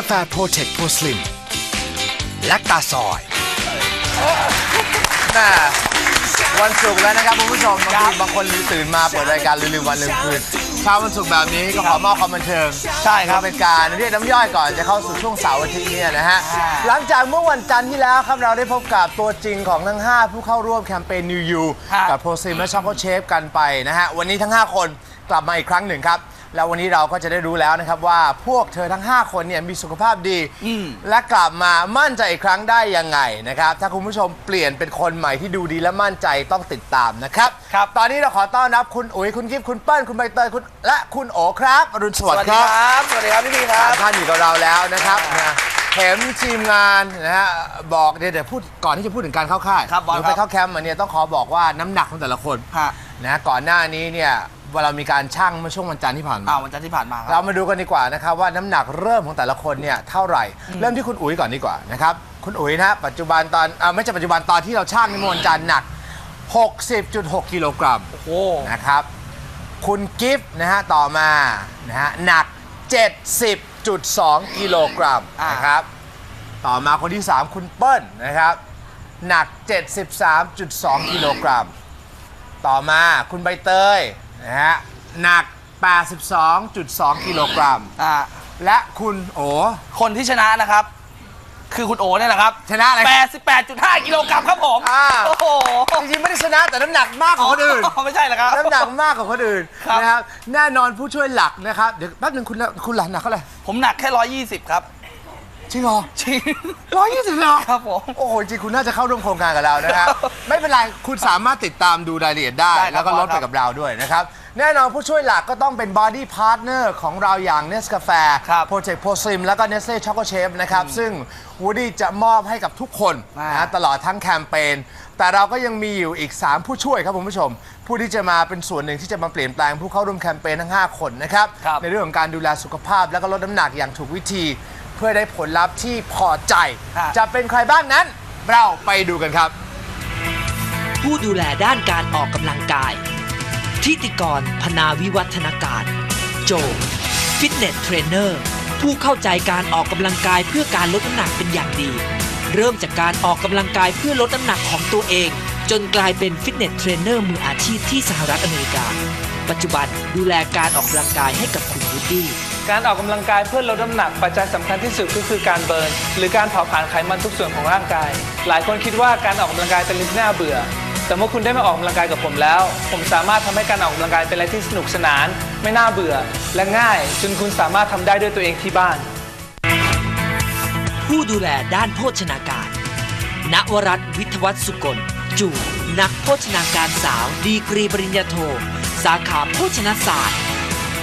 กาแฟโปรเทคโพสลิมและกาซอยแม่วันศุกร์แล้วนะครับคุณผู้ชมบางทีบางคนตื่นมาเปิดรายการลืมๆวันลืมคืนเช้าวันศุกร์แบบนี้ก็ขอมอบความบันเทิงใช่ครับเป็นการเรียกน้ำย่อยก่อนจะเข้าสู่ช่วงเสาร์อาทิตย์เนี่ยนะฮะหลังจากเมื่อวันจันทร์ที่แล้วครับเราได้พบกับตัวจริงของทั้ง 5 ผู้เข้าร่วมแคมเปญ New You ครับกับโปรซิมและช็อกโกเชฟกันไปนะฮะวันนี้ทั้ง 5 คนกลับมาอีกครั้งหนึ่งครับ แล้ววันนี้เราก็จะได้รู้แล้วนะครับว่าพวกเธอทั้ง 5 คนเนี่ยมีสุขภาพดี และกลับมามั่นใจอีกครั้งได้ยังไงนะครับถ้าคุณผู้ชมเปลี่ยนเป็นคนใหม่ที่ดูดีและมั่นใจต้องติดตามนะครับ ครับ ตอนนี้เราขอต้อนรับคุณอุ๋ยคุณกิฟต์คุณเปิ้ลคุณใบเตยคุณและคุณโอครับอรุณสสวัสวัสดิ์คดีรับครับสวัสดีครับพี่พีครัสาบ มท่านอยู่กับเราแล้วนะครับนะเข็มทีมงานนะฮะบอกเดี๋ยวเดี๋ยวพูดก่อนที่จะพูดถึงการเข้าค่ายครับบอสหรือครัไปบเข้าแคมป์มาเนี่ยต้องขอบอกว่าน้ำหนักของแต่ละคน ฮะ นะก่อนหน้านี้เนี่ย เวลามีการชั่งเมื่อช่วงวันจันทร์ที่ผ่านมา อ่าวันจันทร์ที่ผ่านมาคเรารับ มาดูกันดีกว่านะครับว่าน้ำหนักเริ่มของแต่ละคนเนี่ยเท่าไหร่ เริ่มที่คุณอุ๋ยก่อนดีกว่านะครับ คุณอุ๋ยนะฮะปัจจุบันตอนอ่าไม่ใช่ปัจจุบันตอนที่เราชั่งในเมื่อวันจันทร์หนัก 60.6 กิโลกรัมโอ้นะครับ คุณกิฟต์นะฮะต่อมานะฮะหนัก 70.2 กิโลกรัมนะครับ ต่อมาคนที่ 3 คุณเปิ้ลนะครับ หนัก 73.2 กิโลกรัม ต่อมาคุณใบเตย นะฮะหนัก 82.2 กิโลกรัม อ่าและคุณโอ คนที่ชนะนะครับ คือคุณโอเนี่ยแหละครับชนะอะไร 88.5 กิโลกรัมครับผมอ่า โอ้โห จริงๆไม่ได้ชนะแต่น้ำหนักมากกว่าคนอื่น ไม่ใช่เหรอครับ น้ำหนักมากกว่าคนอื่นครับ นะครับ แน่นอนผู้ช่วยหลักนะครับ เดี๋ยวแป๊บนึงคุณคุณหลักหนักเท่าไหร่ผมหนักแค่ 120 ครับ จริงเหรอจริงร้อยยี่สิบเหรอครับผม โอ้โหจริงคุณน่าจะเข้าร่วมโครงการกับเรานะครับ ไม่เป็นไร คุณสามารถติดตามดูรายละเอียดได้ ได้ครับแล้วก็ลดคไปรับกับเราด้วยนะครับ แน่นอนผู้ช่วยหลักก็ต้องเป็นบอดี้พาร์ทเนอร์ของเราอย่างเนสกาแฟครับ โปรเจกต์โพซิมแล้วก็เนสเล่ช็อกโกเชฟนะครับ ซึ่งวูดี้จะมอบให้กับทุกคนอ่านนะตลอดทั้งแคมเปญแต่เราก็ยังมีอยู่อีก 3 ผู้ช่วยครับคุณผู้ชม ผู้ที่จะมาเป็นส่วนหนึ่งที่จะมาเปลี่ยนแปลงผู้เข้าร่วมแคมเปญทั้ง 5 คนนะครับ ครับ ในเรื่องของการดูแลสุขภาพแล้วก็ลดน้ำหนักอย่างถูกวิธีเพื่อได้ผลลัพธ์ที่พอใจฮะจะเป็นใครบ้างนั้น เราไปดูกันครับ ผู้ดูแลด้านการออกกำลังกาย ทิติกร พนาวิวัฒนาการ โจ ฟิตเนสเทรนเนอร์ ผู้เข้าใจการออกกำลังกายเพื่อการลดน้ำหนักเป็นอย่างดี เริ่มจากการออกกำลังกายเพื่อลดน้ำหนักของตัวเอง จนกลายเป็นฟิตเนสเทรนเนอร์มืออาชีพที่สหรัฐอเมริกา ปัจจุบันดูแลการออกกำลังกายให้กับคุณวูดดี้ การออกกำลังกายเพื่อลดน้ำหนักปัจจัยสำคัญที่สุดก็คือการเบิร์นหรือการเผาผลาญไขมันทุกส่วนของร่างกาย หลายคนคิดว่าการออกกำลังกายเป็นเรื่องที่น่าเบื่อ แต่เมื่อคุณได้มาออกกำลังกายกับผมแล้ว ผมสามารถทำให้การออกกำลังกายเป็นอะไรที่สนุกสนาน ไม่น่าเบื่อ และง่าย จนคุณสามารถทำได้ด้วยตัวเองที่บ้าน ผู้ดูแลด้านโภชนาการ ณวรัตน์วิทวัฒน์สุกล จูนักโภชนาการสาว ดีกรีปริญญาโท สาขาโภชนาศาสตร์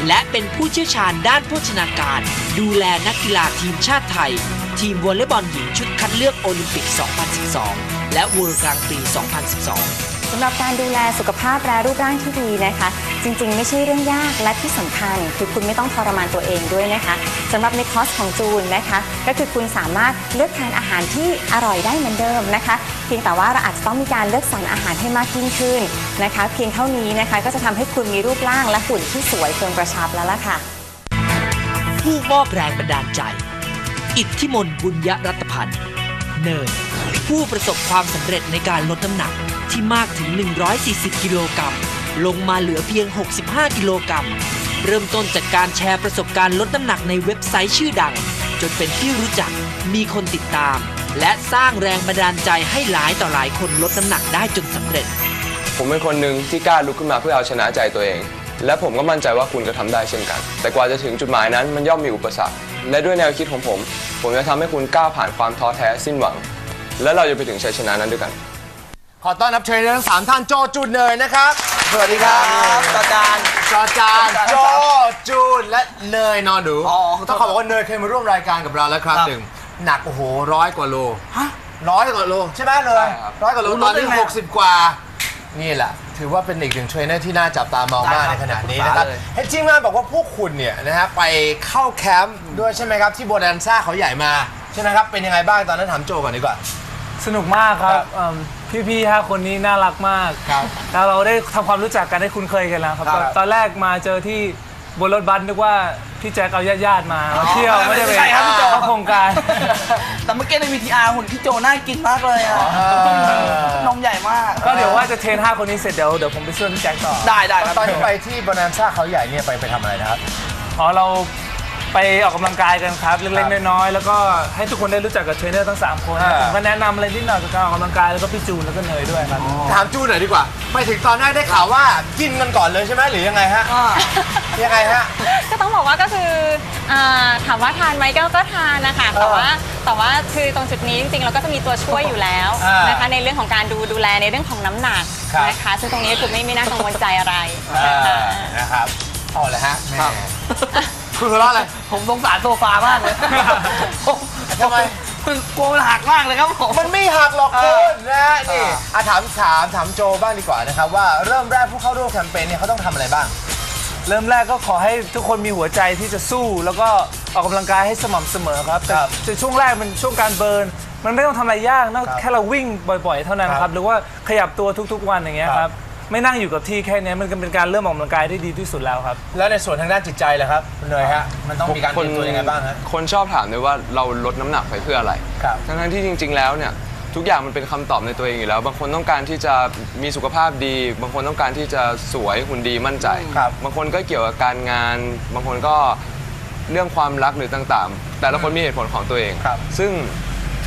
และเป็นผู้เชี่ยวชาญด้านโภชนาการ ดูแลนักกีฬาทีมชาติไทย ทีมวอลเลย์บอลหญิงชุดคัดเลือกโอลิมปิก 2012 และเวิลด์กลางปี 2012สำหรับการดูแลสุขภาพและรูปร่างที่ดีนะคะ จริงๆ ไม่ใช่เรื่องยากและที่สำคัญ คือคุณไม่ต้องทรมานตัวเองด้วยนะคะสำหรับในคอสของจูนนะคะ ก็คือคุณสามารถเลือกทานอาหารที่อร่อยได้เหมือนเดิมนะคะ เพียงแต่ว่าเราอาจจะต้องมีการเลือกสรรอาหารให้มากยิ่งขึ้นนะคะ เพียงเท่านี้นะคะก็จะทำให้คุณมีรูปร่างและหุ่นที่สวยเกินกระชับแล้วล่ะค่ะ ผู้มอบแรงบันดาลใจ อิทธิมนบุญยรัตพันธ์เนินผู้ประสบความสำเร็จในการลดน้ำหนักที่มากถึง 140 กิโลกรัม ลงมาเหลือเพียง 65 กิโลกรัม เริ่มต้นจากการแชร์ประสบการณ์ลดน้ำหนักในเว็บไซต์ชื่อดัง จนเป็นที่รู้จัก มีคนติดตาม และสร้างแรงบันดาลใจให้หลายต่อหลายคนลดน้ำหนักได้จนสำเร็จ ผมเป็นคนหนึ่งที่กล้าลุกขึ้นมาเพื่อเอาชนะใจตัวเอง และผมก็มั่นใจว่าคุณก็ทำได้เช่นกัน แต่กว่าจะถึงจุดหมายนั้นมันย่อมมีอุปสรรค และด้วยแนวคิดของผม ผมจะทำให้คุณก้าวผ่านความท้อแท้สิ้นหวัง และเราจะไปถึงชัยชนะนั้นด้วยกัน ขอต้อนรับเทรนเนอร์ทั้งสามท่านโจจูนเนยนะครับ สวัสดีครับอาจารย์จอจานจอจานโจจูนและเนยนอนดูอ๋อต้องขอบอกว่าเนยเคยมาร่วมรายการกับเราแล้วครั้งครับหนึ่งหนักโอ้โหร้อยกว่าโลร้อยกว่าโลใช่ไหมเนยร้อยกว่าโลโอ้โหตอนนี้ลดได้ไงหกสิบกว่านี่แหละ ถือว่าเป็นอีกหนึ่งเทรนเนอร์ที่น่าจับตามองมากได้ในครับขณะนี้นะครับเลยเห็นทีมงานบอกว่าพวกคุณเนี่ยนะฮะไปเข้าแคมป์ด้วยใช่ไหมครับที่โบนันซ่าเขาใหญ่มาใช่ไหมครับเป็นยังไงบ้างตอนนั้นถามโจก่อนดีกว่า สนุกมากครัครับบเอิ่มพี่ๆห้าคนนี้น่ารักมากครับ แล้วเราได้ทำความรู้จักกันได้คุ้นเคยกันแล้วครับ ครับ ตอนแรกมาเจอที่บนรถบัสนึกว่าพี่แจ็คเอาญาติๆมามาเที่ยวไม่ได้ไปใช่ครับพี่โจ เข้าโครงการ แต่เมื่อกี้ใน VTR หุ่นพี่โจน่ากินมากเลยอะนมใหญ่มากก็เดี๋ยวว่าจะเทรนห้าคนนี้เสร็จเดี๋ยวเดี๋ยวผมไปช่วยพี่แจ็คต่อ ได้ได้ครับ ตอนที่ไปที่บานาซ่าเขาใหญ่เนี่ยไปไปทำอะไรนะครับ อ๋อเรา ไปออกกำลังกายกันครับ เล็กๆน้อยๆแล้วก็ให้ทุกคนได้รู้จักกับเทรนเนอร์ทั้ง 3 คนอ่า ผมก็แนะนำอะไรนิดหน่อยกับการออกกำลังกายแล้วก็พี่จูนแล้วก็เนยด้วยครับ ถามจูนหน่อยดีกว่า ไปถึงตอนแรกได้ข่าวว่ากินกันก่อนเลยใช่ไหมหรือยังไงฮะอ่ายังไงฮะ ก็ต้องบอกว่าก็คืออ่าถามว่าทานไหมก็ก็ทานนะคะแต่ว่าแต่ว่าคือตรงจุดนี้จริงๆเราก็จะมีตัวช่วยอยู่แล้วอ่านนะคะในเรื่องของการดูดูแลในเรื่องของน้ำหนักครับ นะคะซึ่งตรงนี้คือไม่ไม่น่ากังวลใจอะไรอ่านะคะนะครับเอาเลยฮะแม่ คุณหัวเราะอะไร ผมสงสารโซฟามากเลยผมทำไม มันกลัวมันหักมากเลยครับผม มันไม่หักหรอกคุณนะฮะนี่อะถามถามถามโจบ้างดีกว่านะครับ ว่าเริ่มแรกผู้เข้าร่วมแคมเปญเนี่ยเขาต้องทำอะไรบ้าง เริ่มแรกก็ขอให้ทุกคนมีหัวใจที่จะสู้ แล้วก็ออกกำลังกายให้สม่ำเสมอครับแต่ครับแต่ช่วงแรกมันช่วงการเบิร์น มันไม่ต้องทำอะไรยากนอกครับแค่เราวิ่งบ่อยๆ เท่านั้นคครัรับบ หรือว่าขยับตัวทุกๆวันอย่างเงี้ยคครัรับ บ ไม่นั่งอยู่กับที่แค่เนี้ยมันก็เป็นการเริ่มออกกำลังกายที่ดีที่สุดแล้วครับ แล้วในส่วนทางด้านจิตใจล่ะครับคุณเนยฮะมันต้องมีการเตรียมตัวยังไงบ้างฮะ คนชอบถามด้วยว่าเราลดน้ำหนักไปเพื่ออะไร ครับ ทั้งๆที่จริง ๆ แล้วเนี่ยทุกอย่างมันเป็นคำตอบในตัวเองอยู่แล้ว บางคนต้องการที่จะมีสุขภาพดี บางคนต้องการที่จะสวยหุ่นดีมั่นใจครับบางคนก็เกี่ยวกับการงาน บางคนก็เรื่องความรักหรือต่างๆ แต่ละคนมีเหตุผลของตัวเอง ครับซึ่ง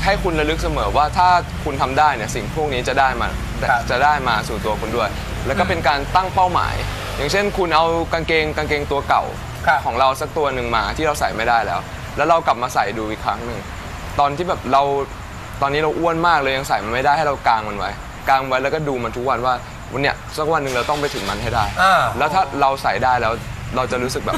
ให้คุณระลึกเสมอว่าถ้าคุณทำได้เนี่ยสิ่งพวกนี้จะได้มาครับ จะได้มาสู่ตัวคุณด้วย แล้วก็เป็นการตั้งเป้าหมาย อย่างเช่น คุณเอากางเกงกางเกงตัวเก่าครับ ของเราสักตัวหนึ่งมาที่เราใส่ไม่ได้แล้ว แล้วเรากลับมาใส่ดูอีกครั้งหนึ่งตอนที่แบบเราตอนนี้เราอ้วนมากเลยยังใส่มันไม่ได้ให้เรากางมันไว้กางไว้แล้วก็ดูมันทุกวันว่าวันเนี้ยสักวันหนึ่งเราต้องไปถึงมันให้ได้ อ่า แล้วถ้าเราใส่ได้แล้วเราจะรู้สึกแบบ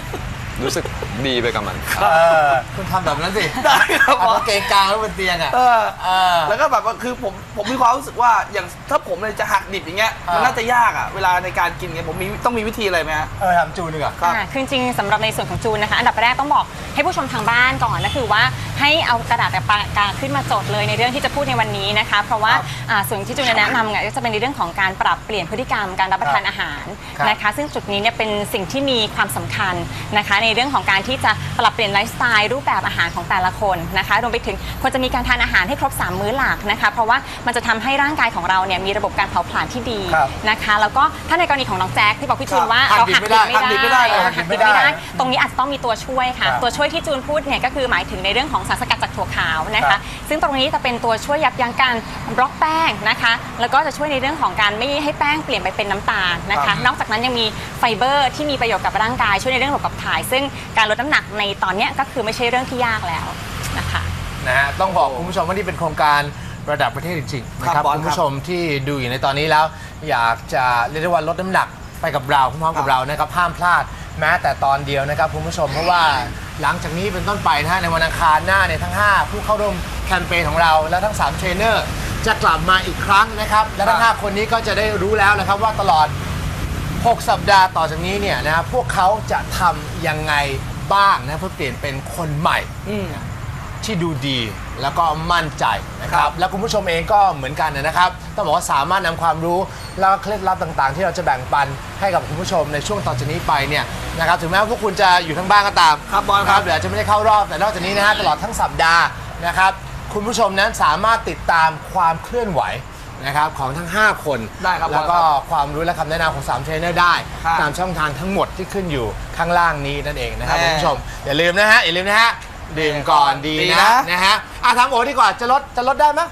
รู้สึก ดีไปกับมันครับเออคุณทำแบบนั้นสิได้ครับเอากางเกงกลางไว้บนเตียงอะ เออเออแล้วก็แบบว่าคือผมผมมีความรู้สึกว่าอย่างถ้าผมเลยจะหักดิบอย่างเงี้ยมันอ่าน่าจะยากอะเวลาในการกินเงี้ยผมมีต้องมีวิธีอะไรไหมฮะ เออถามจูนดีกว่า ครับ อ่าคือจริงๆสำหรับในส่วนของจูนนะคะ อันดับแรกต้องบอกให้ผู้ชมทางบ้านก่อนนะคือว่า ให้เอากระดาษปากกาขึ้นมาจดเลยในเรื่องที่จะพูดในวันนี้นะคะ เพราะว่าอ่าส่วนที่จูนจะแนะนำเนี่ยก็จะเป็นในเรื่องของการปรับเปลี่ยนพฤติกรรมการรับประทานอาหารครับนะคะ ซึ่งจุดนี้เนี่ยเป็นสิ่งที่มีความสำคัญนะคะ ในเรื่องของการที่จะปรับเปลี่ยนไลฟ์สไตล์รูปแบบอาหารของแต่ละคนนะคะรวมไปถึงควรจะมีการทานอาหารให้ครบ 3 มื้อหลักนะคะ เพราะว่ามันจะทำให้ร่างกายของเราเนี่ยมีระบบการเผาผลาญที่ดีครับนะคะ แล้วก็ถ้าในกรณีของน้องแจ็คที่บอกพี่จูนว่าหักเราดิบหักไม่ดิได้บหักดิบไม่ได้เออหัหักกดิดิบบไม่ไม่ได้ได้ตรงนี้อาจจะต้องมีตัวช่วยค่ะ ครับ ตัวช่วยที่จูนพูดเนี่ยก็คือหมายถึงในเรื่องของสารสกัดจากถั่วขาวนะครัคะ บ ซึ่งตรงนี้จะเป็นตัวช่วยยับยั้งการบล็อกแป้งนะคะ แล้วก็จะช่วยในเรื่องของการไม่ให้แป้งเปลี่ยนไปเป็นน้ำตาลนะครัคะบนอกจากนั้นยังมีไฟเบอร์ที่มีประโยชน์กับร่างกายช่วยในเรื่องระบบขับถ่าย ซึ่งการลดน้ำหนักในตอนเนี้ยก็คือไม่ใช่เรื่องที่ยากแล้วนะคะ นะฮะต้องบอกคุณผู้ชมว่านี่เป็นโครงการระดับประเทศจริงๆนะคครัรับบ บอสคุณผู้ชมที่ดูอยู่ในตอนนี้แล้ว อยากจะเรียกได้ว่าลดน้ำหนักไปกับเราพร้อมๆกับเรานะครับห้ามพลาดแม้แต่ตอนเดียวนะครับคุณผู้ชมเพราะว่า หลังจากนี้เป็นต้นไปนะฮะในวันอังคารหน้าเนี่ยทั้ง 5 ผู้เข้าร่วมแคมเปญของเราและทั้ง 3 เทรนเนอร์ จะกลับมาอีกครั้งนะครับ และทั้ง 5 คนนี้ก็จะได้รู้แล้วนะครับว่าตลอด 6 สัปดาห์ต่อจากนี้เนี่ยนะพวกเขาจะทำยังไงบ้างนะเพื่อเปลี่ยนเป็นคนใหม่อืม ที่ดูดีแล้วก็มั่นใจนะคครัรับบแล้วคุณผู้ชมเองก็เหมือนกันนะครับต้องบอกว่าสามารถนำความรู้แล้วก็เคล็ดลับต่างๆ ที่เราจะแบ่งปันให้กับคุณผู้ชมในช่วงต่อจากนี้ไปเนี่ยนะครับถึงแม้ว่าพวกคุณจะอยู่ทั้งบ้านก็ตามครับบอลครับ เดี๋ยวอาจจะไม่ได้เข้ารอบแต่นอกจากนี้นะฮะตลอดทั้งสัปดาห์นะครับคุณผู้ชมนั้นสามารถติดตามความเคลื่อนไหวนะครับของทั้ง 5 คนได้ครับแล้วก็ บอลครับความรู้และคำแนะนำของ3เทรนเนอร์ได้ครับตามช่องทางทั้งหมดที่ขึ้นอยู่ข้างล่างนี้นั่นเองนะครับแน่ คุณผู้ชมอย่าลืมนะฮะอย่าลืมนะฮะ ดื่มก่อนดีดีนะนะ นะฮะอะถามโอดีกว่าจะลดจะลดได้ไหม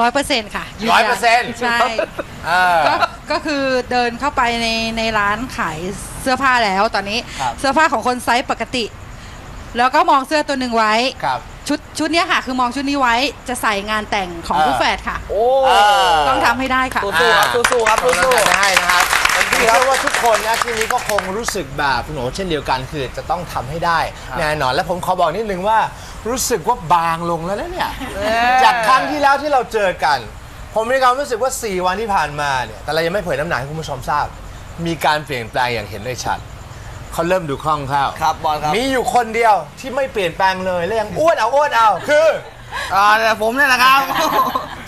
ร้อยเปอร์เซ็นต์ค่ะยืนยันร้อยเปอร์เซ็นต์ ใช่เออ ก็ก็คือเดินเข้าไปในในร้านขายเสื้อผ้าแล้วตอนนี้ ครับ เสื้อผ้าของคนไซส์ปกติ แล้วก็มองเสื้อตัวหนึ่งไว้ ครับ ชุดชุดเนี้ยค่ะ คือมองชุดนี้ไว้จะใส่งานแต่งของเออ ผู้แฝดค่ะ โอ้เออต้องทำให้ได้ค่ะ สู้ๆครับสู้ๆครับขอสู้กำลังใจๆให้นะครับผม เชื่อว่าทุกคนนะที่นี้ก็คงรู้สึกแบบคุณโอเช่นเดียวกันคือจะต้องทำให้ได้แน่นอน และผมขอบอกนิดนึงว่ารู้สึกว่าบางลงแล้วนะเนี่ยจากครั้งที่แล้วที่เราเจอกัน ผมมีความรู้สึกว่า 4 วันที่ผ่านมาเนี่ยแต่เรายังไม่เผยน้ำหนักให้คุณผู้ชมทราบ มีการเปลี่ยนแปลงอย่างเห็นได้ชัดเขาเริ่มดูคล่องเข้าครับบอลครับมีอยู่คนเดียวที่ไม่เปลี่ยนแปลงเลยและยังอ้วนเอาอ้วนเอาคืออ่าเนี่ยผมเนี่ยนะครับ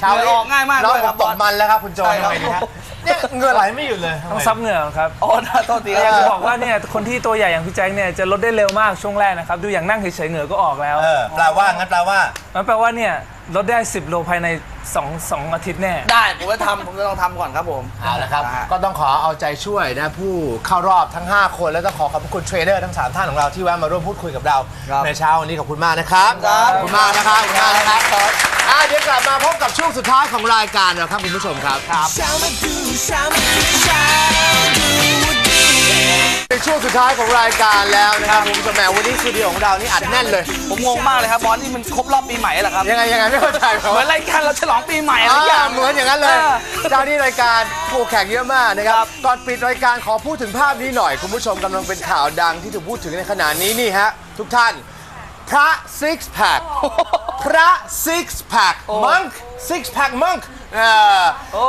ชาวเหงื่อออกง่ายมากน้องด้วยผครัมบตบอกลมันแล้วครับคุณโจใช่ทำครับไมดีฮะ เนี่ยเหงื่อไหลไม่หยุดเลยต้องซับเหงื่อครับโอ้โทษทีคอยากรัจะบบอกว่าเนี่ยคนที่ตัวใหญ่อย่างพี่แจ็คเนี่ยจะลดได้เร็วมากช่วงแรกนะครับดูอย่างนั่งเฉยๆเหงื่อก็ออกแล้วเออแปลว่างั้นแปลว่ามันแปลว่าเนี่ยลดได้ 10 โลภายใน2 2อาทิตย์แน่ ได้ ผมจะทำผมจะลองทำก่อนครับผมเอาละครับนะฮะก็ต้องขอเอาใจช่วยนะผู้เข้ารอบทั้ง 5 คน แล้วก็ขอขอบคุณเทรนเนอร์ทั้ง 3 ท่านของเราที่แวะมาร่วมพูดคุยกับเราครับในเช้าวันนี้ขอบคุณมากนะครับครับ ขอบคุณมากนะครับขอบคุณมากนะครับอะ เดี๋ยวกลับมาพบกับช่วงสุดท้ายของรายการเราครับคุณผู้ชมครับในช่วงสุดท้ายของรายการแล้วนะครับคุณผู้ชมแหมวันนี้สตูดิโอของเรานี่อัดแน่นเลย ผมงงมากเลยครับบอสนี่มันครบรอบปีใหม่เหรอครับยังไงยังไงไม่เข้าใจเขาเหมือนรายการเราฉลองปีใหม่อะไรอ่าอย่างเหมือนอย่างนั้นเลยออเจ้านี่รายการผู้แข่งเยอะมากนะครับครับก่อนปิดรายการขอพูดถึงภาพนี้หน่อยคุณผู้ชมกำลังเป็นข่าวดังที่ถูกพูดถึงในขณะนี้นี่ฮะทุกท่าน พระ six pack พระ six pack monk six pack monk เออโอ้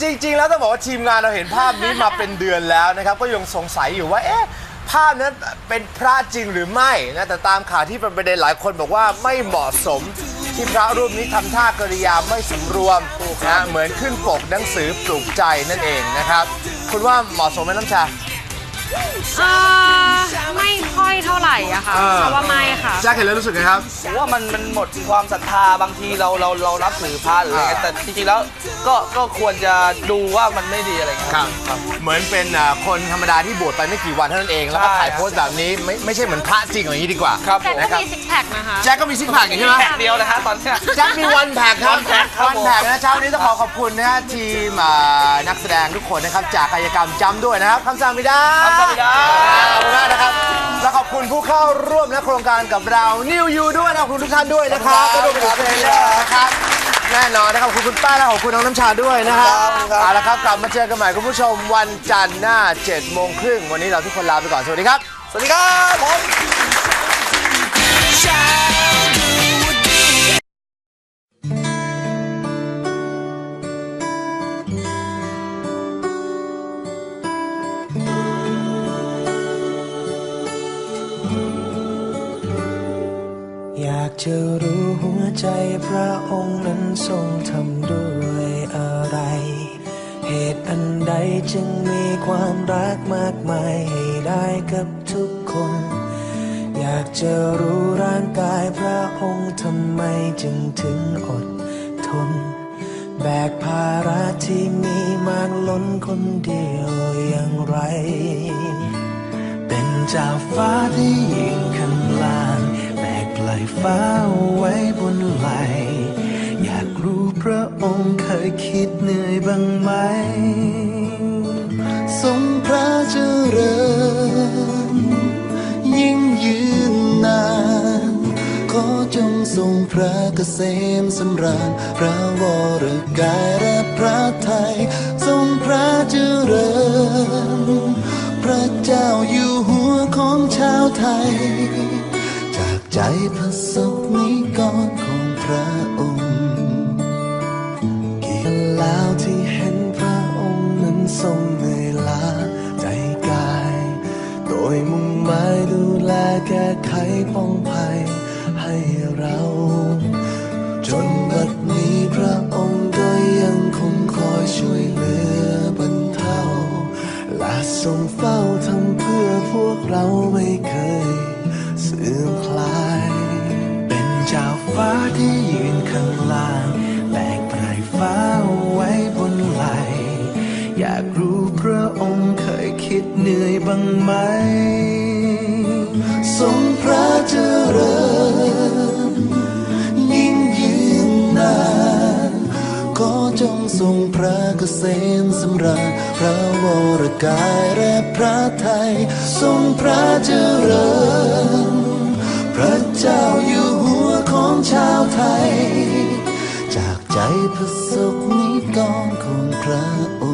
จริงๆ แล้วต้องบอกว่าทีมงานเราเห็นภาพนี้มาเป็นเดือนแล้วนะครับ ก็ยังสงสัยอยู่ว่าเอ๊ะภาพนั้นเป็นพระจริงหรือไม่นะแต่ตามข่าวที่เป็นประเด็นหลายคนบอกว่าไม่เหมาะสม ที่พระรูปนี้ทำท่ากริยาไม่สำรวมนะเหมือนขึ้นปกหนังสือปลุกใจนั่นเองนะครับ คุณว่าเหมาะสมไหมน้ำชา อ่าไม่ค่อยเท่าไหร่อะค่ะเออ เพราะว่าไม่ค่ะ แจ็คเห็นแล้วรู้สึกไงครับ ผมว่ามันมันหมดความศรัทธาบางทีเราเราเรานับถือพระหรืออะไรเงี้ยแต่จริงๆแล้วก็ก็ควรจะดูว่ามันไม่ดีอะไรเงี้ย ครับ เหมือนเป็นอ่าคนธรรมดาที่บวชไปไม่กี่วันเท่านั้นเอง แล้วก็ใช่ ถ่ายโพสต์แบบนี้ไม่ไม่ใช่เหมือนพระจริงอย่างนี้ดีกว่า ครับแต่ผมก็นะครับมีซิกแพคนะคะ แจ็คก็มีซิกแพคอย่างใช่ไหมแพ็คเดียวนะฮะตอนเนี้ย แจ็คมีวันแพ็กครับ One Pack ครับวันแพ็กนะเช้านี้ต้องขอขอบคุณนะฮะทีมอ่านักแสดงทุกคนนะครับ จากกายกรรมจำด้วยนะครับคำสั่งไม่ได้คำสั่งไม่ได้ขอบคุณมากนะครับ และขอบคุณผู้เข้าร่วมนะโครงการกับเรานิวยูด้วยนะขอบคุณทุกท่านด้วยนะครับก็รวมไปถึงเทรนเนอร์นะครับแน่นอนนะครับขอบคุณคุณป้าและขอบคุณน้องน้ำชาด้วยนะครับเอาละครับกลับมาเจอกันใหม่คุณผู้ชมวันจันทร์หน้า7โมงครึ่งวันนี้เราทุกคนลาไปก่อนสวัสดีครับ สวัสดีครับผม อยากจะรู้หัวใจพระองค์นั้นทรงทำด้วยอะไร เหตุอันใดจึงมีความรักมากมายให้ได้กับทุกคน อยากจะรู้ร่างกายพระองค์ทำไมจึงถึงอดทน แบกภาระที่มีมากล้นคนเดียวอย่างไร เป็นจ้าฟ้าที่ยืนข้างล่ง แบกปลายฟ้าไว้บนไหล อยากรู้พระองค์เคยคิดเหนื่อยบ้างไหม ทรงพระเจริญ ยิ่งยืนนาน ขอจงทรงพระเกษมสำราญ พระวรกายและพระไทย ทรงพระเจริญ พระเจ้าอยู่หัวของชาวไทย ใจพระสกนิกรของพระองค์กี่แล้วที่เห็นพระองค์นั้นทรงเหนื่อยล้าใจกาย โดยมุ่งหมายดูแลแก้ไขป้องภัยให้เรา จนบัดนี้พระองค์ก็ยังคงคอยช่วยเหลือบรรเทาและทรงเฝ้าทำเพื่อพวกเราไม่เคย อมคลาย เป็นเจ้าฟ้าที่ยืนข้างล่างแบกปลายฟ้าไว้บนไหล อยากรู้พระองค์เคยคิดเหนื่อยบ้างไหมทรงพระเจริญ ยิ่งยืนนานขอจงทรงพระเกษมสำราญพระวรกายและพระไทย ทรงพระเจริญ พระเจ้าอยู่หัวของชาวไทย จากใจพระสกนิกรของพระองค์